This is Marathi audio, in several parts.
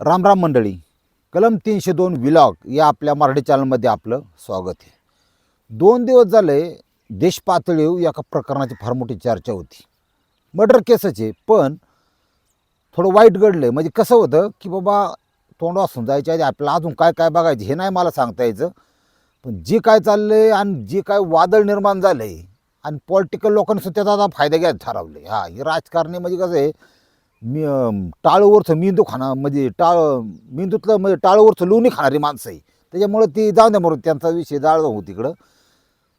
राम राम मंडळी कलम तीनशे दोन विलॉग या आपल्या मराठी चॅनलमध्ये आपलं स्वागत आहे. दोन दिवस झाले देशपातळीवर एका प्रकरणाची फार मोठी चर्चा होती. मर्डर केसच आहे पण थोडं वाईट घडलं म्हणजे कसं होतं की बाबा तोंड वाचून जायच्या आधी आपल्याला अजून काय काय बघायचं हे नाही मला सांगता यायचं. पण जे काय चाललंय आणि जे काय वादळ निर्माण झालं आहे आणि पॉलिटिकल लोकांनी सुद्धा त्याचा आता फायदा घ्यायला ठरवले हा हे राजकारणी म्हणजे कसं आहे मी टाळूवरचं मेंदू खाणं म्हणजे टाळ मेंदूतलं म्हणजे टाळूवरचं लोणी खाणारी माणसं आहे. त्याच्यामुळं ती जाऊ द्या म्हणून त्यांचा विषय जाळ जाऊ तिकडं.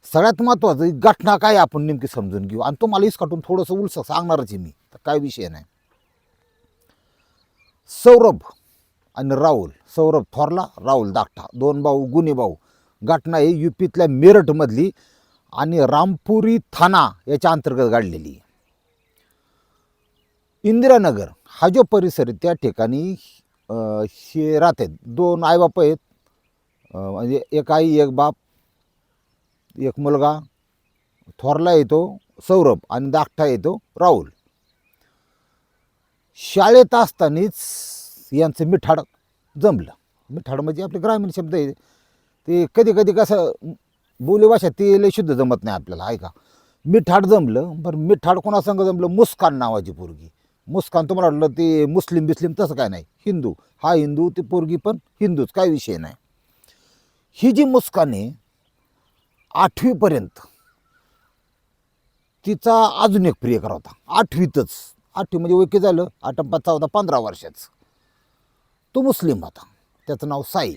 सगळ्यात महत्त्वाचं ही घटना काय आपण नेमकी समजून घेऊ. आणि तुम्हाला इसकाटून थोडंसं उलसं सांगणारच आहे मी. तर काय विषय नाही. सौरभ आणि राहुल सौरभ थोरला राहुल दाखटा दोन भाऊ गुन्हे भाऊ. घटना आहे युपीतल्या मेरठमधली आणि रामपुरी थाना याच्या अंतर्गत गाडलेली आहे. इंदिरानगर हा जो परिसर आहे त्या ठिकाणी अं, हे आहेत दोन आईबाप आहेत. म्हणजे एक आई एक बाप एक मुलगा थोरला येतो सौरभ आणि दाखठा येतो राहुल. शाळेत असतानाच यांचं मिठाड जमलं. मिठाड म्हणजे आपले ग्रामीण शब्द आहे. ते कधी कधी कसं बोलीभाषा ते लय शुद्ध जमत नाही आपल्याला ऐका मिठाड जमलं बरं मिठाड कोणासंग जमलं? मुस्कान नावाची पोरगी. मुस्कान तुम्हाला वाटलं ते मुस्लिम बिस्लिम तसं काय नाही. हिंदू. हा हिंदू ती पोरगी पण हिंदूच. काय विषय नाही. ही जी मुस्कान आहे आठवीपर्यंत तिचा अजून एक प्रियकर होता. आठवीतच. आठवी म्हणजे वैकी झालं. आठ पाचचा चौदा पंधरा वर्षाचं. तो मुस्लिम होता. त्याचं नाव साई.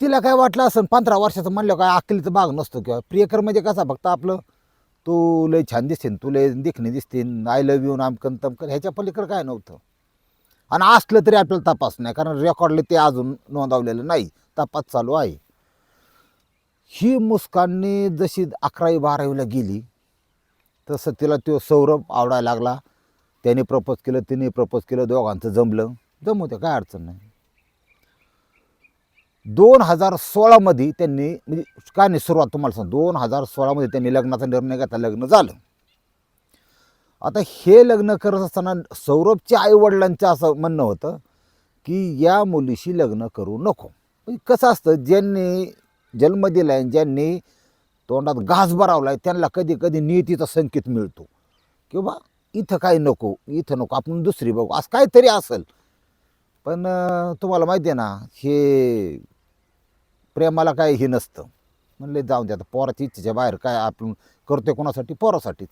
तिला काय वाटलं असं पंधरा वर्षाचं म्हणलं काय अकलीचं भाग नसतो किंवा प्रियकर म्हणजे कसा? फक्त आपलं तू लय छान दिसेन तू लय देखणी दिसतीन आय लव्ह यू नामकन तमकन ह्याच्या पलीकडे काय नव्हतं. आणि असलं तरी आपल्याला तपास नाही कारण रेकॉर्डले ते अजून नोंदवलेलं नाही तपास चालू आहे. ही मुस्कानने जशी अकरावी बारावीला गेली तसं तिला तो सौरभ आवडायला लागला. त्याने प्रपोज केलं तिने प्रपोज केलं दोघांचं जमलं. जमवतं काय अडचण नाही. दोन हजार सोळामध्ये त्यांनी म्हणजे काय नाही सुरुवात तुम्हाला सांग दोन हजार सोळामध्ये त्यांनी लग्नाचा निर्णय घेतला लग्न झालं. आता हे लग्न करत असताना सौरभच्या आईवडिलांचं असं म्हणणं होतं की या मुलीशी लग्न करू नको. म्हणजे कसं असतं ज्यांनी जन्म दिला आहे ज्यांनी तोंडात घास भरावला आहे त्यांना कधी कधी नियतीचा संकेत मिळतो. किंवा इथं काय नको इथं नको आपण दुसरी बघू असं काहीतरी असेल. पण तुम्हाला माहिती आहे ना हे प्रेमाला काय हे नसतं. म्हणले जाऊन द्या आता पोराची इच्छेच्या बाहेर काय आपण करतोय कोणासाठी? पोरासाठीच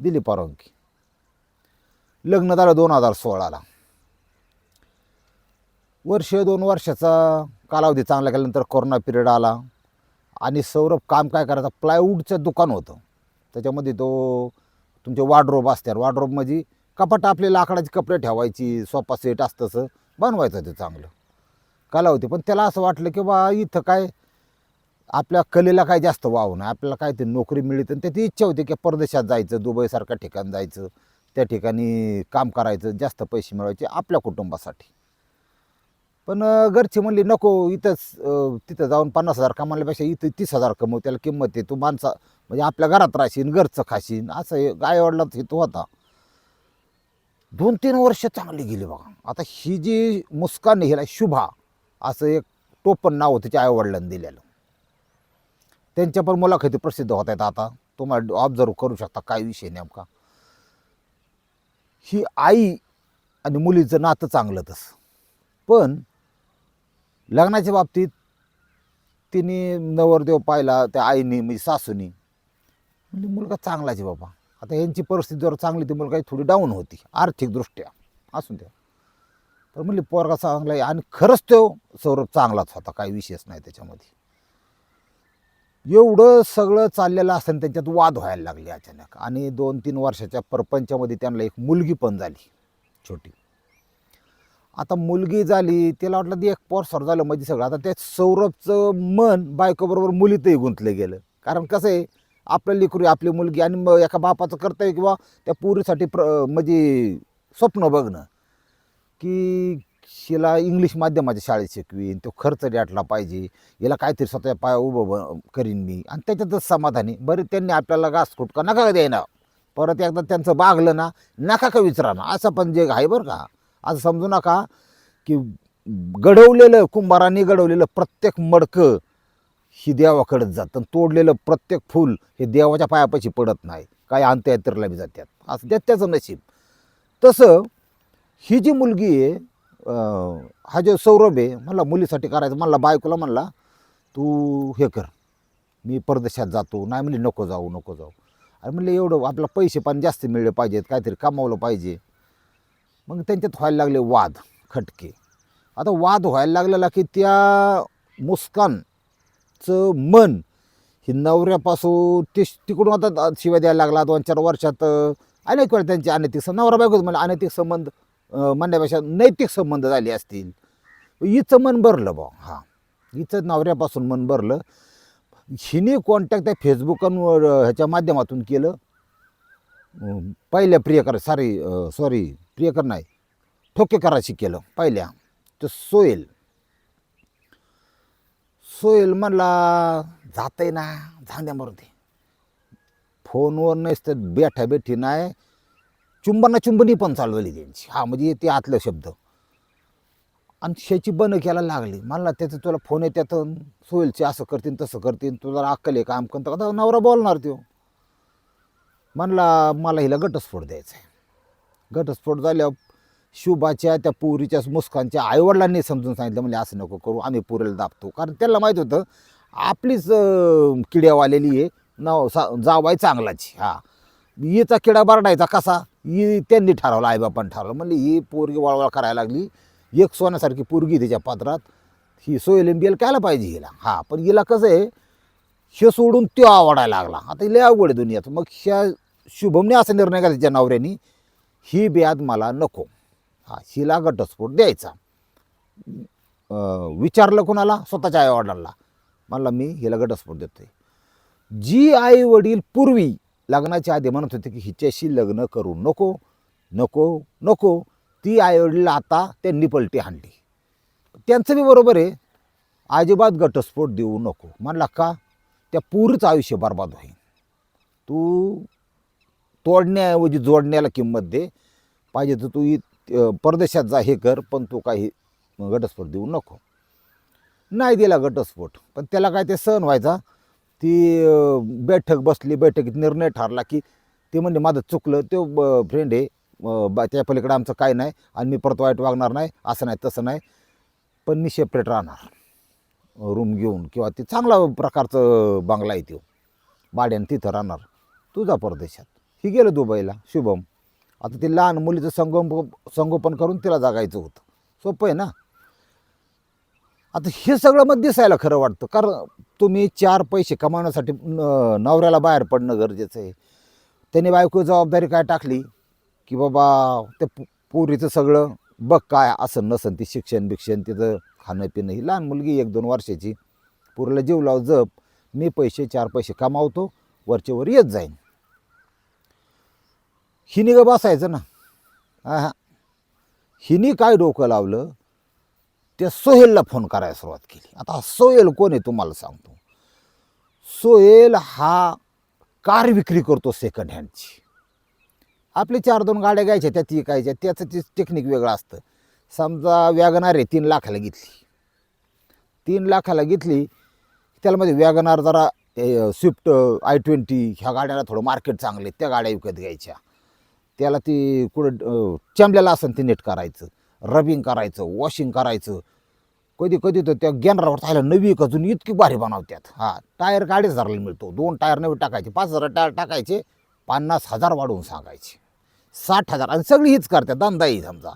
दिली परवानगी. लग्न झालं दोन हजार सोळाला. वर्ष दोन वर्षाचा कालावधी चांगला केल्यानंतर कोरोना पिरियड आला. आणि सौरभ काम काय करायचा? प्लायवूडचं दुकान होतं. त्याच्यामध्ये तो तुमचे वार्डरोब असतात. वार्डरोब म्हणजे कपाट आपले लाकडाचे कपडे ठेवायची सोफा सेट असतं बनवायचं ते चांगलं. कला होती. पण त्याला असं वाटलं की बा इथं काय आपल्या कलेला काय जास्त वाव नाही. आपल्याला काय ते नोकरी मिळते आणि त्याची इच्छा होती की परदेशात जायचं दुबईसारख्या ठिकाण जायचं त्या ठिकाणी काम करायचं जास्त पैसे मिळवायचे आपल्या कुटुंबासाठी. पण घरची घरचे म्हणले नको इथंच तिथं जाऊन पन्नास हजार कमावल्यापेक्षा इथं तीस हजार कमव त्याला किंमत आहे तू माणसा म्हणजे आपल्या घरात राहशील घरचं खाशील असं गायवडलाच हेतू होता. दोन तीन वर्ष चांगली गेली बघा. आता ही जी मुस्कान हिला शुभा असं एक टोपण नाव होतं त्याच्या आईवडिलांनी दिलेलं. त्यांच्या पण मुलाखती प्रसिद्ध होत आहेत आता. तुम्हाला ऑब्झर्व करू शकता काय विषय नेमका. ही आई आणि मुलीचं नातं चांगलं तसं. पण लग्नाच्या बाबतीत तिने नवरदेव पाहिला त्या आईने म्हणजे सासूनी. म्हणजे मुलगा चांगलाच आहे बाबा. आता यांची परिस्थिती जर चांगली ती मुलगा थोडी डाऊन होती आर्थिकदृष्ट्या. असून द्या. तर म्हणले पोरगा चांगला आहे आणि खरंच तो सौरभ चांगलाच होता काही विशेष नाही त्याच्यामध्ये. एवढं सगळं चाललेलं असताना त्यांच्यात वाद व्हायला लागले अचानक. आणि दोन तीन वर्षाच्या परपंचामध्ये त्यांना एक मुलगी पण झाली छोटी. आता मुलगी झाली त्याला वाटलं ती एक पोरसर झालं म्हणजे सगळं. आता त्या सौरभचं मन बायकोबरोबर मुलीतही गुंतलं गेलं. कारण कसं आहे आपल्या लेकरू आपली मुलगी. आणि मग एका बापाचं कर्तव्य किंवा त्या पुरीसाठी प्र म्हणजे स्वप्न बघणं. की हिला इंग्लिश माध्यमाच्या शाळेत शिकवीन तो खर्च डाटला पाहिजे हिला काहीतरी स्वतः पाय उभं ब- करीन मी. आणि त्याच्यातच समाधानी. बरं त्यांनी आपल्याला गासखूट का नका द्यायना परत एकदा त्यांचं बागलं ना नका का विचारा ना. असं पण जे आहे बरं का. असं समजू नका की घडवलेलं कुंभारांनी घडवलेलं प्रत्येक मडकं ही देवाकडेच जातं. आणि तोडलेलं प्रत्येक फूल हे देवाच्या पायापाशी पडत नाही. काय अंत्ययात्रेला बी जातात. असं त्यात त्याचं नशीब. तसं ही जी मुलगी आहे हा जो सौरभ आहे म्हणला मुलीसाठी करायचं म्हणला बायकोला म्हणला तू हे कर मी परदेशात जातो नाही म्हणले नको जाऊ नको जाऊ. अरे म्हणले एवढं आपला पैसे पण जास्त मिळले पाहिजेत काहीतरी कमावलं पाहिजे. मग त्यांच्यात व्हायला लागले वाद खटके. आता वाद व्हायला लागलेला की त्या मुस्कानचं मन ही नवऱ्यापासून ते तिकडून आता शिवाय द्यायला लागला दोन चार वर्षात अनेक वेळा त्यांचे अनैतिक सं- नवरा बायको म्हणजे अनैतिक संबंध म्हणण्यापेक्षा नैतिक संबंध झाले असतील. हिचं मन भरलं बा हां. हिचं नवऱ्यापासून मन भरलं. हिने कॉन्टॅक्ट त्या फेसबुकांवर ह्याच्या माध्यमातून केलं. पहिल्या प्रियकर सॉरी सॉरी प्रियकर नाही ठोकेकराशी केलं पहिल्या. तर सोयल सोयल म्हणला जात आहे ना झांद्या मारुती फोनवर नसतं बेठा बेठी नाही. चुंबना चुंबनी पण चालवली त्यांची. हा म्हणजे ते आतलं शब्द. आणि शेची बन केला लागली. मला त्याचं तुला फोन येतात सोयलचे असं करतीन तसं करतीन. तुला अक्कल आहे काम करतं का नवरा बोलणार तो म्हणला मला हिला घटस्फोट द्यायचा आहे घटस्फोट झाल्यावर शुभाच्या त्या पुरीच्या मुस्कानच्या आईवडिलांनी समजून सांगितलं म्हणजे असं नको करू आम्ही पुरेला दाबतो. कारण त्यांना माहीत होतं आपलीच किड्या किड्यावालेली आहे. नाव सा जावाय चांगलाची. हा. येचा किडा बरडायचा कसा? ही त्यांनी ठरवलं आईबापांनी ठरवलं. म्हणजे ही पोरगी वळवळ करायला लागली. एक सोन्यासारखी पोरगी तिच्या पात्रात. ही सोयलीन बिल कायला पाहिजे हिला? हां पण हिला कसं आहे हे सोडून तो आवडायला लागला. आता लय अवघड आहे दुनियात. मग ह्या शुभमने असा निर्णय घेतला तिच्या नवऱ्याने ही ब्याद मला नको. हा हिला घटस्फोट द्यायचा. विचारलं कोणाला? स्वतःच्या आई वडिलांना म्हणला मी हिला घटस्फोट देतोय. जी आई वडील पूर्वी लग्नाच्या आधी म्हणत होते की हिच्याशी लग्न करू नको नको नको. ती आईवडील आता त्यांनी पलटी हाणली. त्यांचं बी बरोबर आहे. अजिबात घटस्फोट देऊ नको. म्हणला का? त्या पूरच आयुष्य बर्बाद होईल. तू तोडण्याऐवजी जोडण्याला किंमत दे. पाहिजे तर तू परदेशात जा हे कर पण तू काही घटस्फोट देऊ नको. नाही दिला घटस्फोट. पण त्याला काय ते सहन व्हायचा? ती बैठक बसली बैठकीत निर्णय ठरला की ते म्हणजे माझं चुकलं तो फ्रेंड आहे बा त्या पलीकडे आमचं काय नाही आणि मी परत वाईट वागणार नाही असं नाही तसं नाही पण मी सेपरेट राहणार रूम घेऊन किंवा ते चांगला प्रकारचं बंगला आहे तो भाड्यानं तिथं राहणार तुझा परदेशात. ही गेलं दुबईला शुभम. आता ते लहान मुलीचं संगोप संगोपन करून तिला जागायचं होतं. सोपं आहे ना? आता हे सगळं मग दिसायला खरं वाटतं कारण तुम्ही चार पैसे कमावण्यासाठी न- नवऱ्याला बाहेर पडणं गरजेचं आहे. त्याने बायको जबाबदारी काय टाकली? की बाबा त्या पो- पोरीचं सगळं बघ काय असं नसन ती शिक्षण बिक्षण तिचं खाणं पिणं ही लहान मुलगी एक दोन वर्षाची. पोरीला जीव लाव जप. मी पैसे चार पैसे कमावतो वरचेवर येत जाईन. हिने ग बसायचं ना. हा हा हिने काय डोकं लावलं? त्या सोहेलला फोन करायला सुरुवात केली. आता सोहेल कोण आहे तुम्हाला सांगतो. सोहेल हा कार विक्री करतो सेकंड हँडची आपली चार दोन गाड्या घ्यायच्या त्यात विकायच्या त्याचं ते टेक्निक वेगळं असतं. समजा वॅगनार आहे तीन लाखाला घेतली. तीन लाखाला घेतली त्याला मध्ये वॅगनार जरा स्विफ्ट आय ट्वेंटी ह्या गाड्याला थोडं मार्केट चांगलं आहे त्या गाड्या विकत घ्यायच्या. त्याला ती कुठं अं, असेल ते नीट करायचं. रबिंग करायचं वॉशिंग करायचं. कधी कधी तर त्या गॅनरावर टायला नवी अजून इतकी भारी बनवतात हा टायर गाडीच हजाराला मिळतो. दोन टायर नवी टाकायचे पाच हजार टायर टाकायचे पन्नास हजार वाढवून सांगायचे. साठ हजार आणि सगळी हीच करतात धंदाही समजा.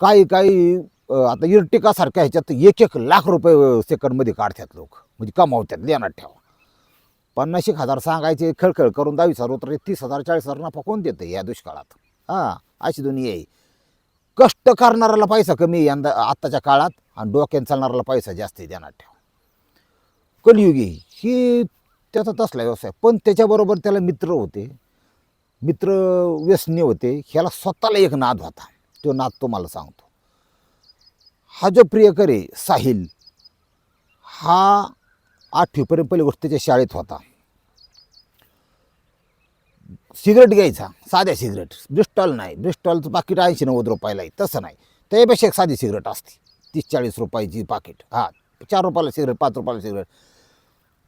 काही काही आता इर्टिकासारख्या ह्याच्यात एक एक लाख रुपये सेकंडमध्ये काढतात लोक. म्हणजे कमावतात लेणार ठेवा. पन्नास एक हजार सांगायचे खळखळ करून दहावीस हजार उतरले तीस हजार चाळीस हजार नफा कोण देतं या दुष्काळात? हां अशी दुनिया आहे. कष्ट करणाऱ्याला पैसा कमी आहे यंदा आत्ताच्या काळात आणि डोक्यान चालणाऱ्याला पैसा जास्त देणार ध्यानात ठेवा. कलियुगी ही त्याचा तसला व्यवसाय. पण त्याच्याबरोबर त्याला मित्र होते. मित्र व्यसनी होते. ह्याला स्वतःला एक नाद होता. तो नाद तुम्हाला सांगतो. हा जो प्रियकर आहे साहिल हा आठवीपर्यंत पहिली गोष्ट त्याच्या शाळेत होता. सिगरेट घ्यायचा साध्या सिगरेट. ब्रिस्टॉल नाही. ब्रिस्टॉलचं पाकिट ऐंशी नव्वद रुपयाला आहे. तसं नाही. त्यापेक्षा एक साधी सिगरेट असते. तीस चाळीस रुपयाची पाकिट हां चार रुपयाला सिगरेट पाच रुपयाला सिगरेट.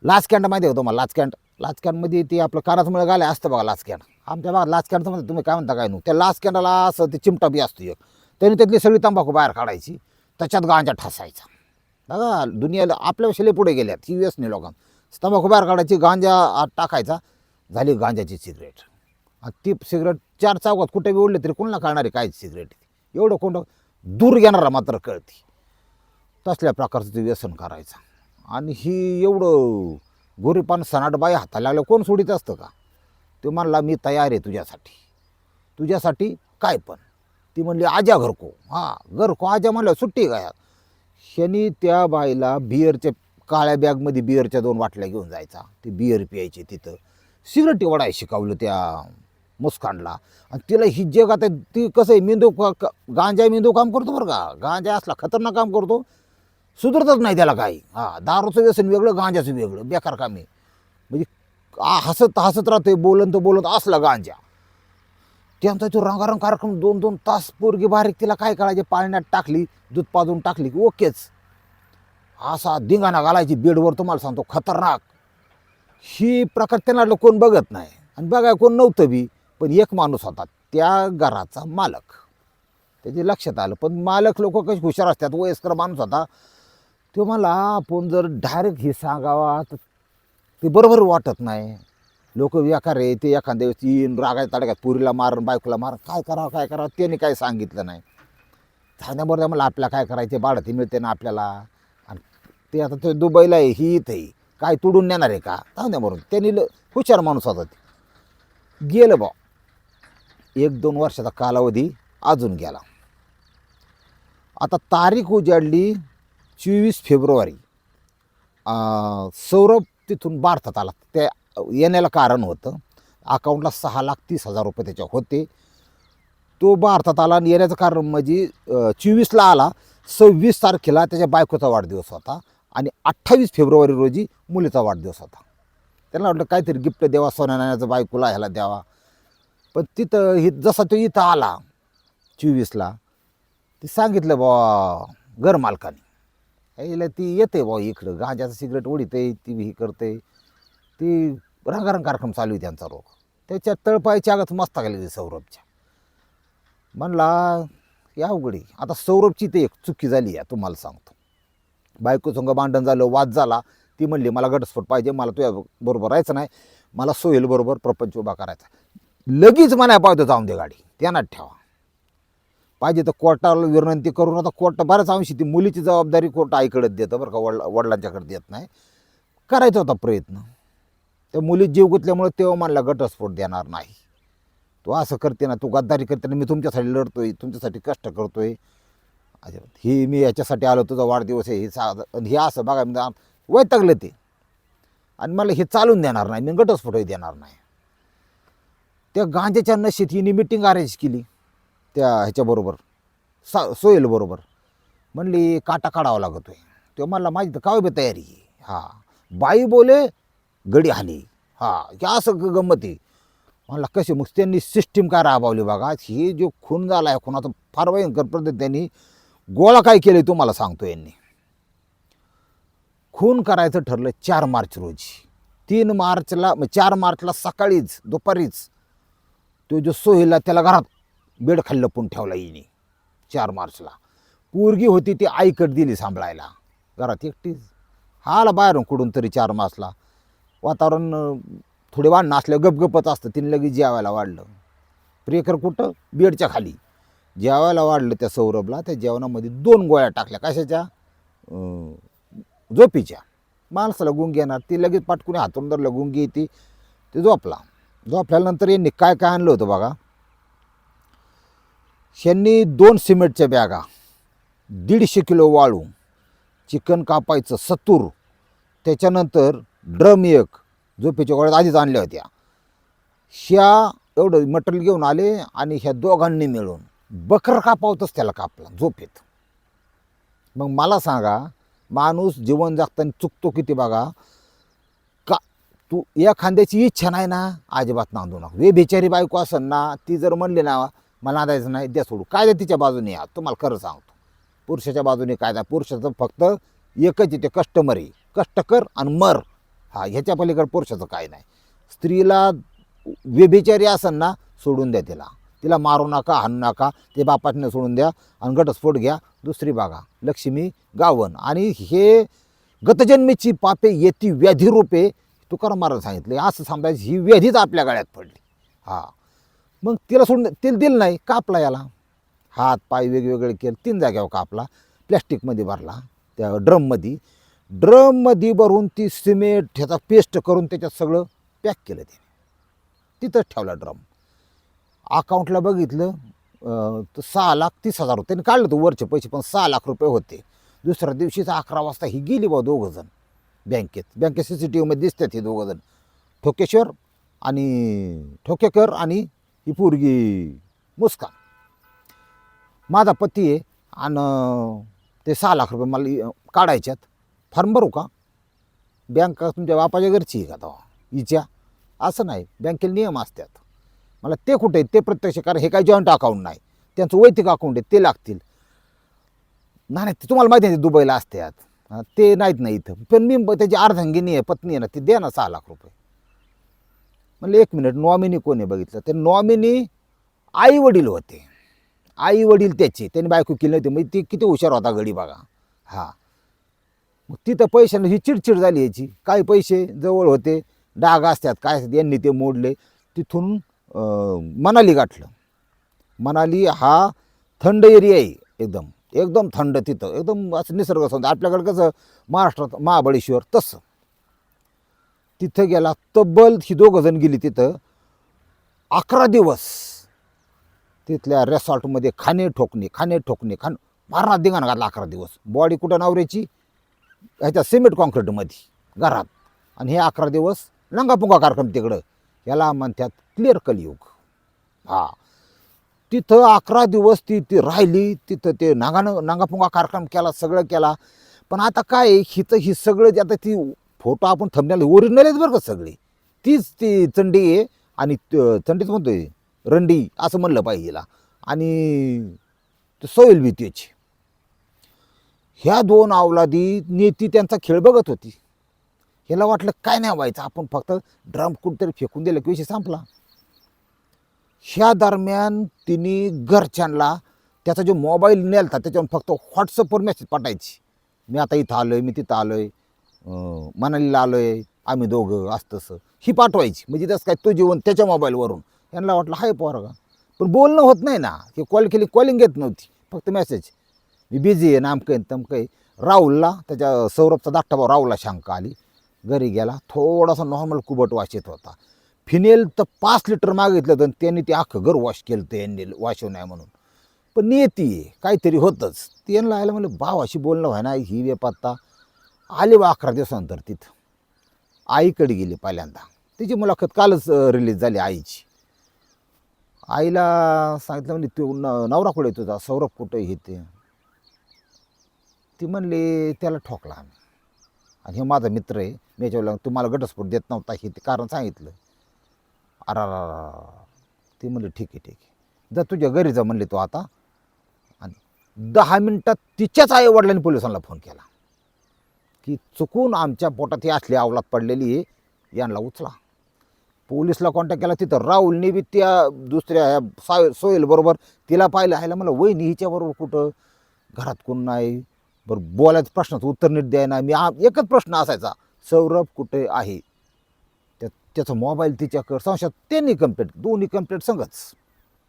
लाच कॅन्ड माहिती आहे का तुम्हाला लाच कॅन्ड लाच कॅन्डमध्ये ते आपलं कानातमुळे गाले असतं बघा लाच कॅन्ड आमच्या भागात लाच कॅन्डचं म्हणतात तुम्ही काय म्हणता काय नू त्या लाच कॅन्डाला असं ते चिमटा बी असतो एक. त्याने त्यातली सगळी तंबाखू बाहेर काढायची. त्याच्यात गांजा ठसायचा. बघा दुनियाला आपल्यापेक्षा पुढे गेल्यात. ही व्यसनी लोकां तंबाखू बाहेर काढायची गांजा आत टाकायचा. झाली गांजाची सिगरेट. ती सिगरेट चार चौकात कुठे बी ओढले तरी कुणाला कळणारी काय सिगरेट एवढं कोण दूर घेणारा मात्र कळते. तसल्या प्रकारचं ते व्यसन करायचं. आणि ही एवढं गोरीपान सनाटबाई हाताला लागलं कोण सोडित असतं का? ते म्हणला मी तयार आहे तुझ्यासाठी. तुझ्यासाठी? काय पण? ती म्हणली आजा घरको. हां घरको आजा म्हणलं सुट्टी गायात शनी त्या बाईला बिअरच्या काळ्या बॅगमध्ये बिअरच्या दोन बाटल्या घेऊन जायचा. ती बिअर प्यायची तिथं. सिगरेटी वडाय शिकवलं त्या मुस्कानला आणि तिला ही जग आता ती कसं आहे मेंदू क- गांजा मेंदू काम करतो बरं का? गांजा असला खतरनाक काम करतो. सुधरतच नाही त्याला काही. हां दारूचं व्यसन वेगळं गांजाचं वेगळं. बेकार काम आहे. म्हणजे हसत हसत राहते बोलत बोलत असला गांजा. त्यांचा तो रंगारंग कार्यक्रम दोन दोन तास पोरगी बारीक तिला काय करायचे? पाळण्यात टाकली दूध पाजून टाकली की ओकेच. असा धिंगाणा घालायची बेडवर तुम्हाला सांगतो खतरनाक. ही प्रकार त्यांना कोण बघत नाही. आणि बघाय कोण नव्हतं बी. पण एक माणूस होता त्या घराचा मालक. त्याचे लक्षात आलं पण मालक लोक कसे हुशार असतात वयस्कर माणूस होता. तो मला आपण जर डायरेक्ट हे सांगावा तर ते बरोबर वाटत नाही. लोक बेकार आहे ते एखाद्या वेळेस येईन रागाच्या ताडक्यात पुरीला मार बायकोला मार काय करावं काय करावं त्याने काय सांगितलं नाही. सांगण्याबरोबर मला आपल्याला काय करायचे बाळती मिळते ना आपल्याला. आणि ते आता ते दुबईला आहे ही इथं आहे. काय तुडून नेणार आहे का? सांगण्याबरोबर त्यांनी ल हुशार माणूस होता ते. गेलं बा एक दोन वर्षाचा कालावधी अजून गेला. आता तारीख उजाडली चोवीस फेब्रुवारी. सौरभ तिथून भारतात आला. त्या येण्याला कारण होतं. अकाउंटला सहा लाख तीस हजार रुपये त्याच्या होते. तो भारतात आला आणि येण्याचं कारण म्हणजे चोवीसला आला. सव्वीस तारखेला त्याच्या बायकोचा वाढदिवस होता आणि अठ्ठावीस फेब्रुवारी रोजी मुलीचा वाढदिवस होता. त्यांना वाटलं काहीतरी गिफ्ट द्यावा सोन्या बायकोला ह्याला द्यावा. पण तिथं ही जसा तो इथं आला चोवीसला ते सांगितलं बा घर मालकाने. यायला ती येते बा इकडं गांजाचं सिगरेट ओढीते ती हे करते ती रंगारंग कार्यक्रम चालू आहे त्यांचा रोग. त्याच्या तळपायच्या आगात मस्त गेली सौरभच्या. म्हणला या अवघडी आता सौरभची ते एक चुकी झाली आहे तुम्हाला सांगतो. बायको संघ भांडण झालं वाद झाला. ती म्हणली मला घटस्फोट पाहिजे मला तुझ्या बरोबर राहायचं नाही. मला सोहेल बरोबर प्रपंच उभा करायचा लगेच म्हणाय पाहिजे जाऊन दे गाडी. त्यांनाच ठेवा. पाहिजे तर कोर्टाला विनंती करून आता कोर्ट बऱ्याच अंशी ती मुलीची जबाबदारी कोर्ट आईकडे देतं बरं का वडला वडिलांच्याकडे देत नाही. करायचा होता प्रयत्न. त्या मुली जीव गुतल्यामुळे तेव्हा मला घटस्फोट देणार नाही. तू असं करते ना तू गद्दारी करते ना मी तुमच्यासाठी लढतो आहे तुमच्यासाठी कष्ट करतो आहे हे मी याच्यासाठी आलो तुझा वाढदिवस आहे हे सा हे असं बघा मी वैतागलं ते. आणि मला हे चालून देणार नाही मी घटस्फोटही देणार नाही. त्या गांजाच्या नशेत हिने मिटिंग अरेंज केली. त्या ह्याच्याबरोबर सा सोयल बरोबर. म्हणली काटा काढावा लागतोय. तो म्हणला माझी तर काय बी तयारी हां हा. बाई बोले गडी हाली हा या असं ग- गंमत आहे. म्हणला कसे मग त्यांनी सिस्टीम काय राबवली बघा. हे जो खून झाला आहे खुनाचा फार भयंकर पद्धत त्यांनी गोळा काय केलं तुम्हाला सांगतो यांनी. खून करायचं ठरलं चार मार्च रोजी. तीन मार्चला मग चार मार्चला सकाळीच दुपारीच तो जो सोहेलला त्याला घरात बेड खाल्लं लपून ठेवला हिने चार मार्चला. पोरगी होती ती आईकट दिली सांभाळायला. घरात एकटीच. हा आला बाहेरून कुठून तरी चार मार्चला. वातावरण थोडे वाढणं असल्या गपगपच असतं. तिने लगेच जेवायला वाढलं. प्रियकर कुठं? बेडच्या खाली. जेवायला वाढलं त्या सौरभला. त्या जेवणामध्ये दोन गोळ्या टाकल्या. कशाच्या? झोपीच्या. माणसाला गुंगी येणार ती लगेच पाटकुनी हातून धरलं. गुंगी येते ते झोपला. झोपल्यानंतर यांनी काय काय आणलं होतं बघा? यांनी दोन सिमेंटच्या बॅगा दीडशे किलो वाळू चिकन कापायचं सतूर त्याच्यानंतर ड्रम एक झोपेच्या गोळ्यात आधीच आणल्या होत्या. ह्या एवढं मटेरियल घेऊन आले आणि ह्या दोघांनी मिळून बकर कापावतच त्याला कापला झोपेत. मग मला सांगा माणूस जीवन जगताना चुकतो किती बघा? तू या खांद्याची इच्छा नाही ना अजिबात नांदू नका. वे बिचारी बायको असन ना ती जर म्हणली ना मला नांदायचं नाही द्या सोडू कायदा तिच्या बाजूने या तुम्हाला खरं सांगतो. पुरुषाच्या बाजूने कायदा पुरुषाचं फक्त एकच येते कस्टमर आहे. कष्ट कर आणि मर. हा ह्याच्या पलीकडे पुरुषाचं काय नाही. स्त्रीला व्यभिचारी असन ना सोडून द्या तिला. तिला मारू नका हाणू नका ते बापाने सोडून द्या आणि घटस्फोट घ्या. दुसरी बागा लक्ष्मी गावन. आणि हे गतजन्मीची पापे येती व्याधी रूपे तुकाराम महाराज सांगितले असं समजायचं ही व्याधीच आपल्या गळ्यात पडली. हां. मग तिला सोडून तिला दिलं नाही कापला याला. हात पाय वेगवेगळे केले तीन जाग्यावर कापला प्लॅस्टिकमध्ये भरला त्या ड्रममध्ये. ड्रममध्ये भरून ती सिमेंट ह्याचा पेस्ट करून त्याच्यात सगळं पॅक केलं त्याने तिथंच ठेवला ड्रम. अकाउंटला बघितलं तर सहा लाख तीस हजार होते. त्यांनी काढलं होतं वरचे पैसे पण सहा लाख रुपये होते. दुसऱ्या दिवशीच अकरा वाजता ही गेली बा दोघंजण बँकेत. बँकेत सी सी टी व्हीमध्ये दिसतात हे दोघंजण ठोकेश्वर आणि ठोकेकर आणि ही पोरगी मुस्कान. माझा पती आहे आणि ते सहा लाख रुपये मला काढायच्यात. फॉर्म भरू का? बँक तुमच्या बापाच्या घरची आहे का तेव्हा? हिच्या? असं नाही. बँकेला नियम असतात. मला ते कुठे ते प्रत्यक्ष कारण हे काही जॉईंट अकाउंट नाही. त्यांचं वैयक्तिक अकाउंट आहे. ते लागतील. नाही नाही ते तुम्हाला माहिती आहे ते दुबईला असतात. ते नाहीत नाही इथं. पण मी त्याची अर्धांगिनी आहे पत्नी आहे ना ती दे ना सहा लाख रुपये. म्हणलं एक मिनिट नॉमिनी कोणी बघितलं? ते नॉमिनी आई वडील होते. आई वडील त्याचे. त्यांनी बायको केली नव्हती. म्हणजे ती किती हुशार होता गडी बघा. हां. मग तिथं पैशानं ही चिडचिड झाली याची. काही पैसे जवळ होते. डाग असतात. काय असतात? यांनी ते मोडले. तिथून मनाली गाठलं. मनाली हा थंड एरिया आहे एकदम. एकदम थंड तिथं एकदम असं निसर्ग संत आपल्याकडं कसं महाराष्ट्रात महाबळेश्वर तसं. तिथं गेला तब्बल ही दोघं जण गेली तिथं. अकरा दिवस तिथल्या रेसॉर्टमध्ये खाणे ठोकणे खाणे ठोकणे खाण मारणार धिंगाणा घातला अकरा दिवस. बॉडी कुठं नावऱ्याची? ह्याच्या सिमेंट कॉन्क्रीटमध्ये घरात. आणि हे अकरा दिवस नंगापुंगा कार्यक्रम तिकडं. याला म्हणतात क्लिअर कलियुग. हां. तिथं अकरा दिवस ती ती राहिली. तिथं ते नागानं नागापुंगा कार्यक्रम केला सगळं केला. पण आता काय आहे, हिचं ही सगळं जे आता ती फोटो आपण थंबण्याला ओरिजिनल आहेत बरं का सगळी. तीच ती चंडी आहे आणि चंडीच चंडीच म्हणतोय रंडी असं म्हणलं पाहिजे हिला. आणि सोयल बी त्याची. ह्या दोन अवलादी नेती त्यांचा खेळ बघत होती. ह्याला वाटलं काय नाही व्हायचं? आपण फक्त ड्रम कुठेतरी फेकून दिलं की विषय संपला. ह्या दरम्यान तिने घरच्यांना त्याचा जो मोबाईल नेलता त्याच्यावर फक्त व्हॉट्सअपवर मेसेज पाठायची मी आता इथं आलो आहे मी तिथं आलो आहे मनालीला आलो आहे आम्ही दोघं असं तसं. ही पाठवायची. म्हणजे तसं काय तो जीवन त्याच्या मोबाईलवरून. यांना वाटलं हाय पोरगा. पण बोलणं होत नाही ना. की कॉल केली कॉलिंग येत नव्हती. फक्त मेसेज मी बिझी आहे नामकं आहे तमकं आहे. राहुलला त्याच्या सौरभचा धाकटा भाऊ राहुलला शंका आली. घरी गेला. थोडासा नॉर्मल कुबट वाचित येत होता. फिनेल तर पाच लिटर मागितलं तर त्यांनी ते अख्खं घर वॉश केलं तर यांनी वाशव नाही म्हणून. पण नेती काहीतरी होतंच. त्यांना आयला आलं म्हणलं भावाशी बोलणं व्हाय ना ही वे पत्ता आले बा अकरा दिवसानंतर तिथं. आईकडे गेली पहिल्यांदा. तिची मुलाखत कालच रिलीज झाली आईची. आईला सांगितलं म्हणजे तू न नवरा कुठे तुझा? सौरभ कुठं हे ते ती म्हणली त्याला ठोकला आम्ही. आणि हे माझा मित्र आहे. मी याच्यावर तुम्हाला घटस्फोट देत नव्हता हे ते कारण सांगितलं. अरा ती म्हणली ठीक आहे ठीक आहे जा तुझ्या घरी जा म्हणले तू आता आणि दहा मिनटात तिच्याच आई वडिलांनी पोलिसांना फोन केला की चुकून आमच्या पोटात ही असली अवलात पडलेली आहे यांना उचला पोलिसला कॉन्टॅक्ट केला तिथं राहुलने बी त्या दुसऱ्या ह्या साय सोयल बरोबर तिला पाहिलं आहे मला वहिनी हिच्याबरोबर कुठं घरात कोण नाही बरं बोलायचं प्रश्नाचं उत्तर नीट द्याय ना मी एकच प्रश्न असायचा सौरभ कुठे आहे त्याचा मोबाईल तिच्याकडं संशयात त्यांनी कंप्लेंट दोन्ही कंप्लेंट संगच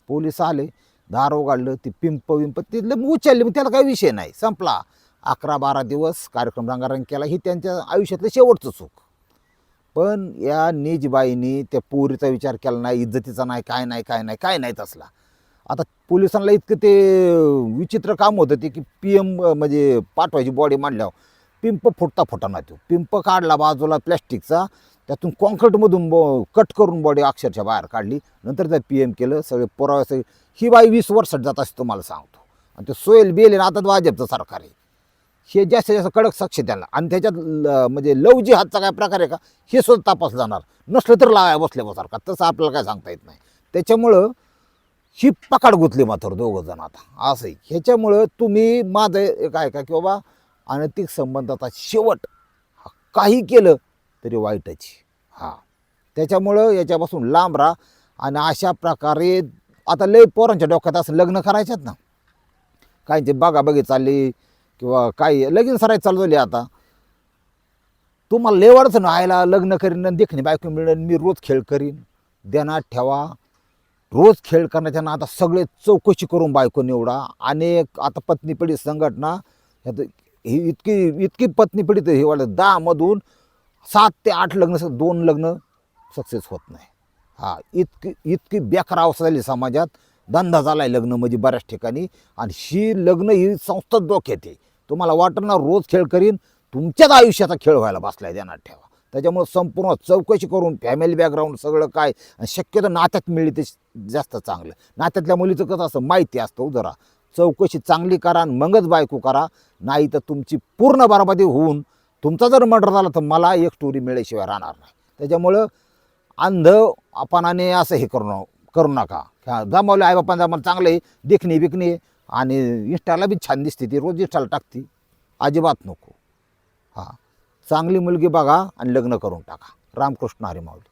पोलीस आले दार उघडलं ती पिंप विंप तिथलं उचलले मग त्याला काही विषय नाही. संपला. अकरा बारा दिवस कार्यक्रम रंगारंग केला. ही त्यांच्या आयुष्यातलं शेवटचं चूक पण या निजबाईनी त्या पोरीचा विचार केला नाही इज्जतीचा नाही काय नाही काय नाही काय नाही तसला. आता पोलिसांना इतकं ते विचित्र काम होतं ते की पी एम म्हणजे पाठवायची बॉडी मांडल्यावर पिंप फुटता फुटाना तो. पिंप काढला बाजूला प्लॅस्टिकचा त्यातून कॉन्क्रीटमधून ब कट करून बॉडी अक्षरशः बाहेर काढली. नंतर त्या पी एम केलं सगळे पुरावे सगळे. ही बाई वीस वर्षात जात असते तुम्हाला सांगतो. आणि ते सोयल बेल आहे ना आता भाजपचं सरकार आहे. हे जास्तीत जास्त कडक साक्ष द्यायला आणि त्याच्यात ल- म्हणजे लव जिहादचा हातचा काय प्रकार आहे का? हे सुद्धा तपास जाणार. नसलं तर लावाय बसल्यासारखा. तसं आपल्याला काय सांगता येत नाही. त्याच्यामुळं ही पकाड गुतली मात्र दोघं जण आता. आहे ह्याच्यामुळं तुम्ही माझं एक आहे का की बाबा अनैतिक संबंधाचा शेवट काही केलं तरी वाईटच हां. त्याच्यामुळं याच्यापासून लांब राहा आणि अशा प्रकारे आता लय पोरांच्या डोक्यात असं लग्न करायच्यात ना. काहींची बागाबागी चालली किंवा काही लगीन सराय चालू झाली आता. तुम्हाला लेवडच आयला लग्न करीन देखणे देखणी बायको मिळेल मी रोज खेळ करीन. देणार ठेवा. रोज खेळ करण्याच्या ना आता सगळे चौकशी करून बायको निवडा. अनेक आता पत्नी पिढी संघटना ही इतकी इतकी पत्नी पिढी तर हे वाटत दहामधून सात ते आठ लग्न दोन लग्न सक्सेस होत नाही. हा इतकी इतकी बेकार अवस्था झाली समाजात. धंदा झाला आहे लग्न म्हणजे बऱ्याच ठिकाणी. आणि ही लग्न ही संस्था डोक्यात आहे. तुम्हाला वाटतं ना रोज खेळ करीन तुमच्याच आयुष्याचा खेळ व्हायला बसलाय ध्यानात ठेवा. त्याच्यामुळं संपूर्ण चौकशी करून फॅमिली बॅकग्राऊंड सगळं काय आणि शक्यतो नात्यात मिळली ते जास्त चांगलं. नात्यातल्या मुलीचं कसं असं माहिती असतं हो जरा. चौकशी चांगली करा आणि मगच बायको करा. नाही तर तुमची पूर्ण बराबरी होऊन तुमचा जर मर्डर झाला तर मला एक स्टोरी मिळाल्याशिवाय राहणार नाही. त्याच्यामुळं अंध आपणाने असं हे करू न करू नका. जमावले आई बापान जमावलं चांगलं आहे देखणी बिकणी आणि इंस्टाला बी छान दिसते ती रोज इंस्टाला टाकते. अजिबात नको. हां. चांगली मुलगी बघा आणि लग्न करून टाका. रामकृष्ण हरी माऊली.